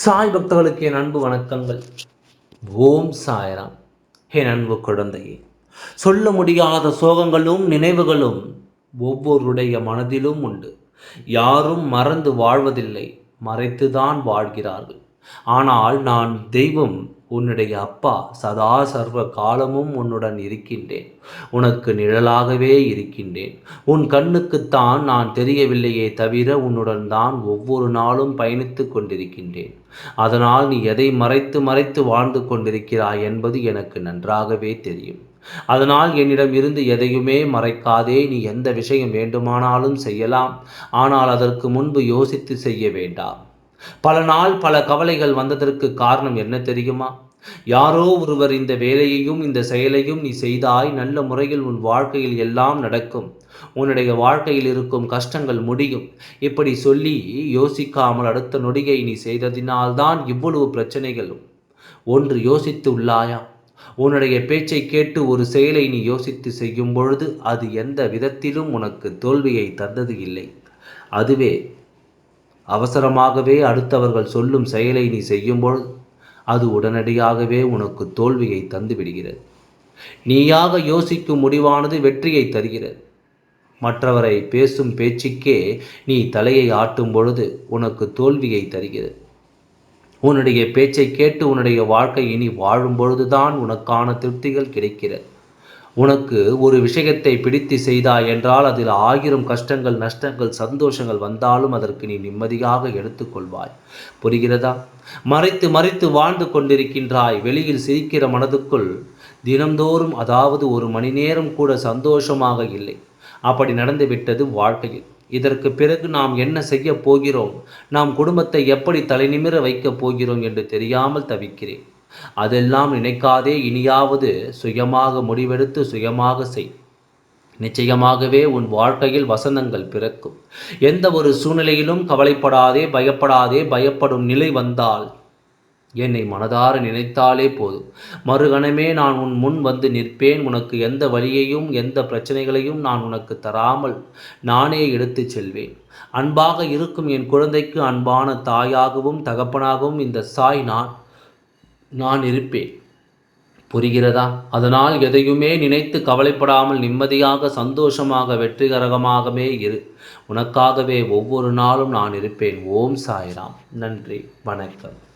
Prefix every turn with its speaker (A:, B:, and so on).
A: சாய் பக்தர்களுக்கு என் அன்பு வணக்கங்கள். ஓம் சாய்ராம். என் அன்பு குழந்தையே சொல்ல முடியாத சோகங்களும் நினைவுகளும் ஒவ்வொருடைய மனதிலும் உண்டு. யாரும் மறந்து வாழ்வதில்லை மறைத்துதான் வாழ்கிறார்கள். ஆனால் நான் தெய்வம் உன்னுடைய அப்பா சதா சர்வ காலமும் உன்னுடன் இருக்கின்றேன். உனக்கு நிழலாகவே இருக்கின்றேன். உன் கண்ணுக்குத்தான் நான் தெரியவில்லையே தவிர உன்னுடன் தான் ஒவ்வொரு நாளும் பயணித்து கொண்டிருக்கின்றேன். அதனால் நீ எதை மறைத்து மறைத்து வாழ்ந்து கொண்டிருக்கிறாய் என்பது எனக்கு நன்றாகவே தெரியும். அதனால் என்னிடம் இருந்து எதையுமே மறைக்காதே நீ எந்த விஷயம் வேண்டுமானாலும் செய்யலாம். ஆனால் அதற்கு முன்பு யோசித்து செய்ய வேண்டாம். பல நாள் பல கவலைகள் வந்ததற்கு காரணம் என்ன தெரியுமா? யாரோ ஒருவர் இந்த வேலையையும் இந்த செயலையும் நீ செய்தாய் நல்ல முறையில் உன் வாழ்க்கையில் எல்லாம் நடக்கும். உன்னுடைய வாழ்க்கையில் இருக்கும் கஷ்டங்கள் முடியும். இப்படி சொல்லி யோசிக்காமல் அடுத்த நொடியை நீ செய்ததினால்தான் இவ்வளவு பிரச்சனைகளும். ஒன்று யோசித்து உள்ளாயா? உன்னுடைய பேச்சை கேட்டு ஒரு செயலை நீ யோசித்து செய்யும் பொழுது அது எந்த விதத்திலும் உனக்கு தோல்வியை தந்தது இல்லை. அதுவே அவசரமாகவே அடுத்தவர்கள் சொல்லும் செயலை நீ செய்யும்பொழுது அது உடனடியாகவே உனக்கு தோல்வியை தந்து விடுகிறது நீயாக யோசிக்கும் முடிவானது வெற்றியை தருகிறது. மற்றவரை பேசும் பேச்சுக்கே நீ தலையை ஆட்டும் பொழுது உனக்கு தோல்வியை தருகிறது. உன்னுடைய பேச்சை கேட்டு உன்னுடைய வாழ்க்கை இனி வாழும் பொழுதுதான் உனக்கான திருப்திகள் கிடைக்கிறது. உனக்கு ஒரு விஷயத்தை பிடித்து செய்தாய் என்றால் அதில் ஆயிரம் கஷ்டங்கள் நஷ்டங்கள் சந்தோஷங்கள் வந்தாலும் அதற்கு நீ நிம்மதியாக எடுத்துக்கொள்வாய். புரிகிறதா? மறைத்து மறைத்து வாழ்ந்து கொண்டிருக்கின்றாய். வெளியில் சிரிக்கிற மனதுக்குள் தினந்தோறும் அதாவது ஒரு மணி நேரம் கூட சந்தோஷமாக இல்லை. அப்படி நடந்துவிட்டது வாழ்க்கையில். இதற்கு பிறகு நாம் என்ன செய்ய போகிறோம்? நாம் குடும்பத்தை எப்படி தலைநிமிர வைக்கப் போகிறோம் என்று தெரியாமல் தவிக்கிறேன். அதெல்லாம் நினைக்காதே இனியாவது சுயமாக முடிவெடுத்து சுயமாக செய். நிச்சயமாகவே உன் வாழ்க்கையில் வசந்தங்கள் பிறக்கும். எந்த ஒரு சூழ்நிலையிலும் கவலைப்படாதே பயப்படாதே பயப்படும் நிலை வந்தால் என்னை மனதார நினைத்தாலே போதும். மறுகணமே நான் உன் முன் வந்து நிற்பேன். உனக்கு எந்த வழியையும் எந்த பிரச்சனைகளையும் நான் உனக்கு தராமல் நானே எடுத்துச் செல்வேன். அன்பாக இருக்கும் என் குழந்தைக்கு அன்பான தாயாகவும் தகப்பனாகவும் இந்த சாய் நான் நான் இருப்பேன். புரிகிறதா? அதனால் எதையுமே நினைத்து கவலைப்படாமல் நிம்மதியாக சந்தோஷமாக வெற்றிகரகமாகவே இரு. உனக்காகவே ஒவ்வொரு நாளும் நான் இருப்பேன். ஓம் சாய்ராம். நன்றி. வணக்கம்.